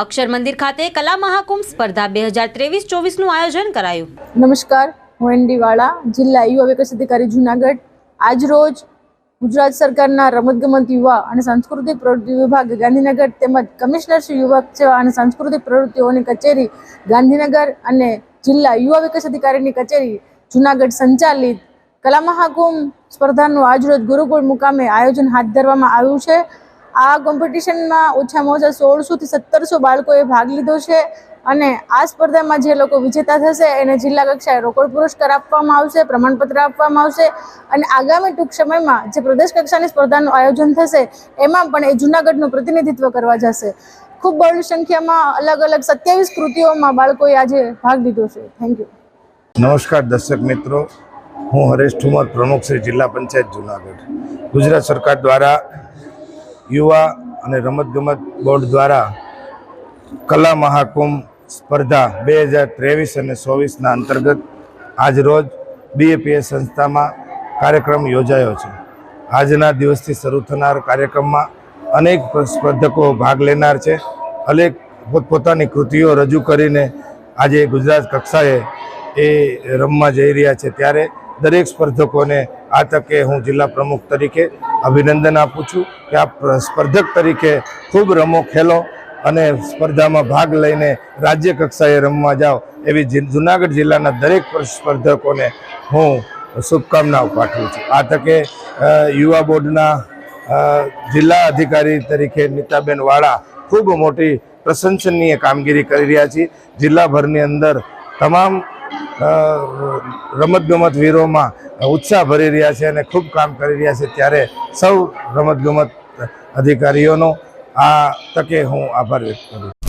અક્ષર મંદિર ખાતે કલા મહાકુંભ સ્પર્ધા બે હજાર ત્રેવીસ ચોવીસનું આયોજન કરાયું. નમસ્કાર, હું એનડી વાળા, જિલ્લા યુવા વિકાસ અધિકારી જુનાગઢ. આજરોજ ગુજરાત સરકારના રમતગમત યુવા અને સાંસ્કૃતિક પ્રવૃત્તિ વિભાગ ગાંધીનગર તેમજ કમિશનર શ્રી યુવક સેવા અને સાંસ્કૃતિક પ્રવૃત્તિઓની કચેરી ગાંધીનગર અને જિલ્લા યુવા વિકાસ અધિકારીની કચેરી જુનાગઢ સંચાલિત કલા મહાકુંભ સ્પર્ધાનું આજરોજ ગુરુકુળ મુકામે આયોજન હાથ ધરવામાં આવ્યું છે. આ કોમ્પિટિશનમાં ઓછામાં ઓછા સોળસોથી સત્તરસો બાળકોએ ભાગ લીધો છે અને આ સ્પર્ધામાં જે લોકો વિજેતા થશે એને જિલ્લા કક્ષાએ રોકડ પુરસ્કાર આપવામાં આવશે, પ્રમાણપત્ર આપવામાં આવશે અને આગામી ટૂંક સમયમાં જે પ્રદેશ કક્ષાની સ્પર્ધાનું આયોજન થશે, એમાં પણ એ જૂનાગઢનું પ્રતિનિધિત્વ કરવા જશે. ખૂબ બહોળી સંખ્યામાં અલગ અલગ સત્યાવીસ કૃતિઓમાં બાળકોએ આજે ભાગ લીધો છે. થેન્ક યુ નમસ્કાર દર્શક મિત્રો. હું હરેશ ઠુમર, પ્રમુખ શ્રી જિલ્લા પંચાયત જુનાગઢ. ગુજરાત સરકાર દ્વારા યુવા અને રમતગમત બોર્ડ દ્વારા કલા મહાકુંભ સ્પર્ધા બે હજાર ત્રેવીસ અને ચોવીસના અંતર્ગત આજ રોજ બીએપીએસ સંસ્થામાં કાર્યક્રમ યોજાયો છે. આજના દિવસથી શરૂ થનાર કાર્યક્રમમાં અનેક સ્પર્ધકો ભાગ લેનાર છે. અનેક પોતપોતાની કૃતિઓ રજૂ કરીને આજે ગુજરાત કક્ષાએ એ રમવા જઈ રહ્યા છે. ત્યારે દરેક સ્પર્ધકોને આ તકે હું જિલ્લા પ્રમુખ તરીકે અભિનંદન આપું છું કે આપ સ્પર્ધક તરીકે ખૂબ રમો ખેલો અને સ્પર્ધામાં ભાગ લઈને રાજ્ય કક્ષાએ રમવા જાઓ એવી જુનાગઢ જિલ્લાના દરેક સ્પર્ધકોને હું શુભકામનાઓ પાઠવું છું. આ તકે યુવા બોર્ડના જિલ્લા અધિકારી તરીકે નીતાબેન વાળા ખૂબ મોટી પ્રશંસનીય કામગીરી કરી રહ્યા છીએ. જિલ્લાભરની અંદર તમામ રમતગમત વીરોમાં ઉત્સાહ ભરી રહ્યા છે અને ખૂબ કામ કરી રહ્યા છે ત્યારે સૌ રમતગમત અધિકારીઓનો આ તકે હું આભાર વ્યક્ત કરું